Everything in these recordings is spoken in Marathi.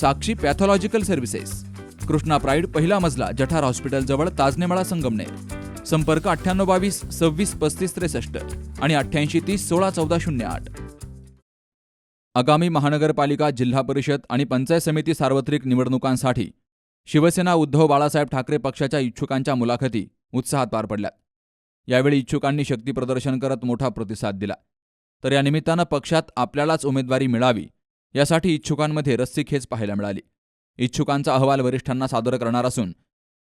Sakshi pathological services. Krishna pride पहिला मजला जठार हॉस्पिटल जवळ ताजनेमाळा संगमनेर. संपर्क अठ्ठ्याण्णव बावीस सव्वीस पस्तीस त्रेसष्ट आणि अठ्ठ्याऐंशी तीस सोळा चौदा शून्य आठ. आगामी महानगरपालिका जिल्हा परिषद आणि पंचायत समिती सार्वत्रिक निवडणुकांसाठी शिवसेना उद्धव बाळासाहेब ठाकरे पक्षाच्या इच्छुकांच्या मुलाखती उत्साहात पार पडल्या यावेळी इच्छुकांनी शक्तीप्रदर्शन करत मोठा प्रतिसाद दिला. तर या निमित्तानं पक्षात आपल्यालाच उमेदवारी मिळावी यासाठी इच्छुकांमध्ये रस्सीखेच पाहायला मिळाली. इच्छुकांचा अहवाल वरिष्ठांना सादर करणार असून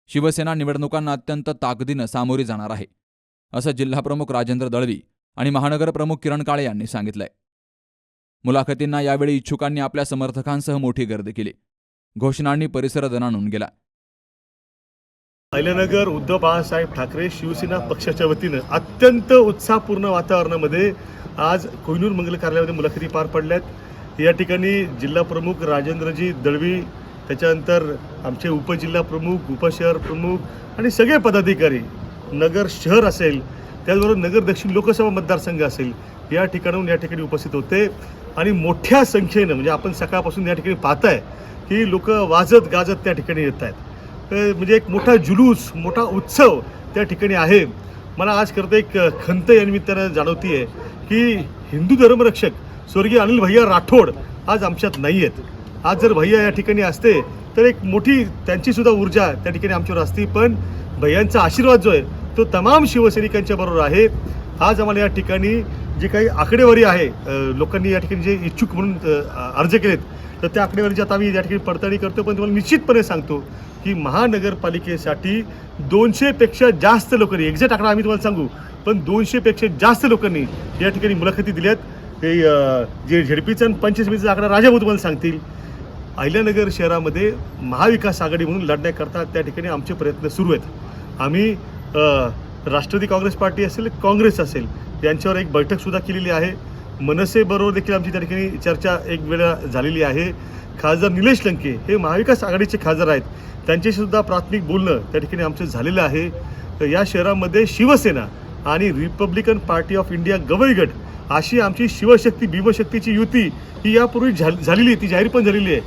शिवसेना निवडणुकांना अत्यंत ताकदीनं सामोरी जाणार आहे असं जिल्हाप्रमुख राजेंद्र दळवी आणि महानगर प्रमुख किरण काळे यांनी सांगितलंय. मुलाखतींना यावेळी इच्छुकांनी आपल्या समर्थकांसह मोठी गर्दी केली. घोषणांनी परिसर दणाणून गेला. अहिल्यानगर उद्धव बाळासाहेब ठाकरे शिवसेना पक्षाच्या वतीनं अत्यंत उत्साहपूर्ण वातावरणामध्ये आज कोहिनूर मंगल कार्यालयामध्ये मुलाखती पार पडल्यात. या ठिकाणी जिल्हा प्रमुख राजेंद्रजी दळवी त्याच्यानंतर आमचे उपजिल्हा प्रमुख उपशहर प्रमुख आणि सगळे पदाधिकारी नगर शहर असेल त्याचबरोबर नगर दक्षिण लोकसभा मतदारसंघ असेल या ठिकाणाहून या ठिकाणी उपस्थित होते. आणि मोठ्या संख्येनं म्हणजे आपण सकाळपासून या ठिकाणी पाहताय की लोक वाजत गाजत त्या ठिकाणी येत आहेत. तर म्हणजे एक मोठा जुलूस मोठा उत्सव त्या ठिकाणी आहे. मला आज करता एक खंत या निमित्तानं जाणवती आहे की हिंदू धर्मरक्षक स्वर्गीय अनिल भैया राठोड आज आमच्यात नाही आहेत आज जर भैया या ठिकाणी असते तर एक मोठी त्यांचीसुद्धा ऊर्जा त्या ठिकाणी आमच्यावर असती. पण भैयांचा आशीर्वाद जो आहे तो तमाम शिवसैनिकांच्या बरोबर आहे. आज आम्हाला या ठिकाणी जे काही आकडेवारी आहे लोकांनी या ठिकाणी जे इच्छुक म्हणून अर्ज केलेत तर त्या आकडेवारीची आता आम्ही या ठिकाणी पडताळणी करतो. पण तुम्हाला निश्चितपणे सांगतो की महानगरपालिकेसाठी दोनशेपेक्षा जास्त लोकांनी एक्झॅक्ट आकडा आम्ही तुम्हाला सांगू पण दोनशेपेक्षा जास्त लोकांनी या ठिकाणी मुलाखती दिल्यात. ते जे झेडपीचा आणि पंचसमितीचा आकडा राजाभाऊ तुम्हाला सांगतील अहिल्यानगर शहरामध्ये महाविकास आघाडी म्हणून लढण्याकरता त्या ठिकाणी आमचे प्रयत्न सुरू आहेत. आम्ही राष्ट्रवादी काँग्रेस पार्टी असेल काँग्रेस असेल यांच्यावर एक बैठकसुद्धा केलेली आहे. मनसेबरोबर देखील आमची त्या ठिकाणी चर्चा एक वेळा झालेली आहे. खासदार निलेश लंके हे महाविकास आघाडीचे खासदार आहेत. त्यांच्याशीसुद्धा प्राथमिक बोलणं त्या ठिकाणी आमचं झालेलं आहे. तर या शहरामध्ये शिवसेना आणि Republican Party of India Gavai गट अशी आमची शिवशक्ती भीमशक्तीची युती ही यापूर्वी झाल झालेली ती जाहीर पण झालेली आहे.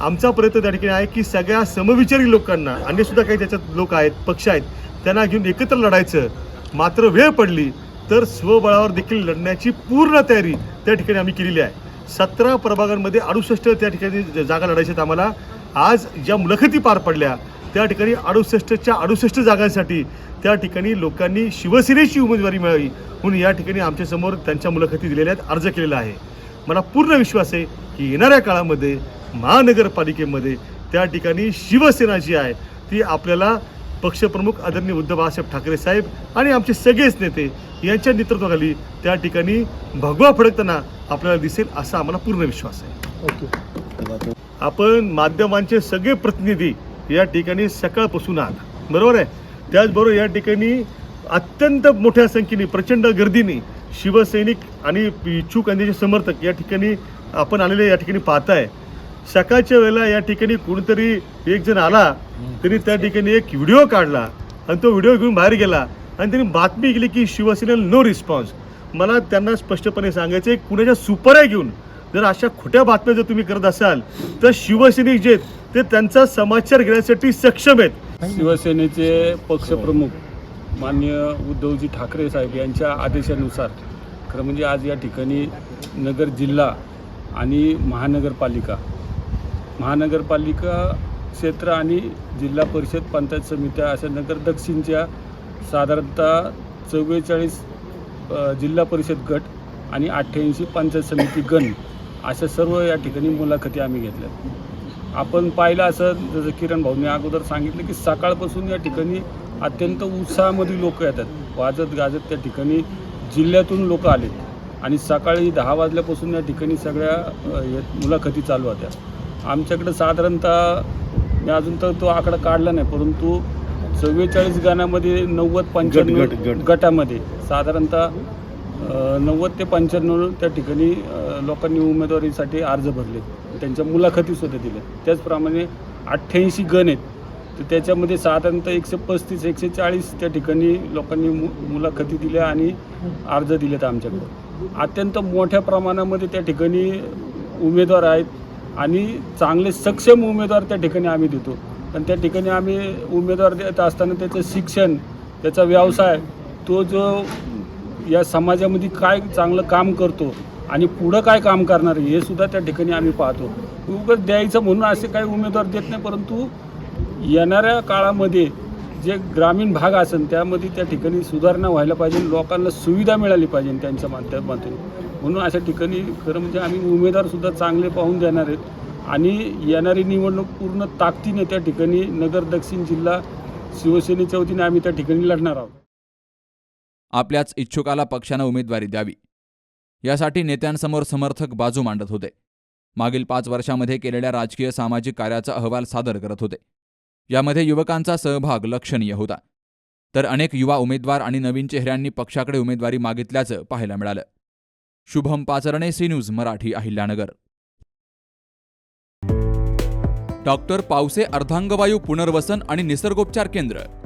आमचा प्रयत्न त्या ठिकाणी आहे की सगळ्या समविचारी लोकांना अन्य सुद्धा काही त्याच्यात लोक आहेत पक्ष आहेत त्यांना घेऊन एकत्र लढायचं. मात्र वेळ पडली तर स्वबळावर देखील लढण्याची पूर्ण तयारी त्या ठिकाणी आम्ही केलेली आहे. सतरा प्रभागांमध्ये अडुसष्ट त्या ठिकाणी ज- जागा लढायच्या आहेत आम्हाला आज ज्या मुलाखती पार पडल्या त्या ठिकाणी अडुसष्टच्या अडुसष्ट जागांसाठी त्या ठिकाणी लोकांनी शिवसेनेची उमेदवारी मिळावी म्हणून या ठिकाणी आमच्यासमोर त्यांच्या मुलाखती दिलेल्या आहेत अर्ज केलेला आहे. मला पूर्ण विश्वास आहे की येणाऱ्या काळामध्ये महानगरपालिकेमध्ये त्या ठिकाणी शिवसेना जी आहे ती आपल्याला पक्षप्रमुख आदरणीय उद्धव बाळासाहेब ठाकरे साहेब आणि आमचे सगळेच नेते यांच्या नेतृत्वाखाली त्या ठिकाणी भगवा फडकताना आपल्याला दिसेल असा आम्हाला पूर्ण विश्वास आहे. आपण माध्यमांचे सगळे प्रतिनिधी या ठिकाणी सकाळपासून आहात बरोबर आहे? त्याचबरोबर या ठिकाणी अत्यंत मोठ्या संख्येने प्रचंड गर्दीने शिवसैनिक आणि इच्छुक आणि त्याचे समर्थक या ठिकाणी आपण आलेले या ठिकाणी पाहताय. सकाळच्या वेळेला या ठिकाणी कोणीतरी एक जण आला त्यांनी त्या ठिकाणी एक व्हिडिओ काढला आणि तो व्हिडिओ घेऊन बाहेर गेला आणि त्यांनी बातमी केली की शिवसेनेला नो रिस्पॉन्स मला त्यांना स्पष्टपणे सांगायचं आहे कुणाच्या सुपऱ्या घेऊन जर अशा खोट्या बातम्या जर तुम्ही करत असाल तर शिवसैनिक जे आहेत ते त्यांचा समाचार घेण्यासाठी सक्षम आहेत. शिवसेनेचे पक्षप्रमुख मान्य उद्धवजी ठाकरे साहेब यांच्या आदेशानुसार खरं म्हणजे आज या ठिकाणी नगर जिल्हा आणि महानगरपालिका महानगरपालिका क्षेत्र आणि जिल्हा परिषद पंचायत समित्या अशा नगर दक्षिणच्या साधारणतः चव्वेचाळीस जिल्हा परिषद गट आणि अठ्ठ्याऐंशी पंचायत समिती गण अशा सर्व या ठिकाणी मुलाखती आम्ही घेतल्या आपण पाहिलं असं जसं किरण भाऊने अगोदर सांगितलं की सकाळपासून या ठिकाणी अत्यंत उत्साहामध्ये लोक येतात. वाजत गाजत त्या ठिकाणी जिल्ह्यातून लोक आलेत. आणि सकाळी दहा वाजल्यापासून या ठिकाणी सगळ्या मुलाखती चालू होत्या. आमच्याकडं साधारणतः मी अजून तर तो आकडा काढला नाही परंतु चव्वेचाळीस गाण्यामध्ये नव्वद पंच्याण्णव गट. गटामध्ये साधारणतः नव्वद ते पंच्याण्णव त्या ठिकाणी लोकांनी उमेदवारीसाठी अर्ज भरले. त्यांच्या मुलाखतीसुद्धा दिल्या. त्याचप्रमाणे अठ्ठ्याऐंशी गण आहेत. तर त्याच्यामध्ये साधारणतः एकशे पस्तीस एकशे चाळीस त्या ठिकाणी लोकांनी मु मुलाखती दिल्या आणि अर्ज दिलेत आमच्याकडे. अत्यंत मोठ्या प्रमाणामध्ये त्या ठिकाणी उमेदवार आहेत आणि चांगले सक्षम उमेदवार त्या ठिकाणी आम्ही देतो. पण त्या ठिकाणी आम्ही उमेदवार देत असताना त्याचं शिक्षण त्याचा व्यवसाय तो जो या समाजामध्ये काय चांगलं काम करतो आणि पुढं काय काम करणार आहे हे सुद्धा त्या ठिकाणी आम्ही पाहतो. उगाच द्यायचं म्हणून असे काही उमेदवार देत नाही परंतु येणाऱ्या काळामध्ये जे ग्रामीण भाग असेल त्यामध्ये त्या ठिकाणी सुधारणा व्हायला पाहिजे लोकांना सुविधा मिळाली पाहिजे त्यांच्या माध्यमातून. म्हणून अशा ठिकाणी खरं म्हणजे आम्ही उमेदवारसुद्धा चांगले पाहून देणार आहेत. आणि येणारी निवडणूक पूर्ण ताकदीने त्या ठिकाणी नगर दक्षिण जिल्हा शिवसेनेच्या वतीने आम्ही त्या ठिकाणी लढणार आहोत. आपल्याच इच्छुकाला पक्षानं उमेदवारी द्यावी. यासाठी नेत्यांसमोर समर्थक बाजू मांडत होते. मागील पाच वर्षामध्ये केलेल्या राजकीय सामाजिक कार्याचा अहवाल सादर करत होते. यामध्ये युवकांचा सहभाग लक्षणीय होता. तर अनेक युवा उमेदवार आणि नवीन चेहऱ्यांनी पक्षाकडे उमेदवारी मागितल्याचं पाहायला मिळालं. Shubham Pacharne C news Marathi Ahilyanagar. Doctor Pawase अर्धांगवायू पुनर्वसन आणि निसर्गोपचार केंद्र.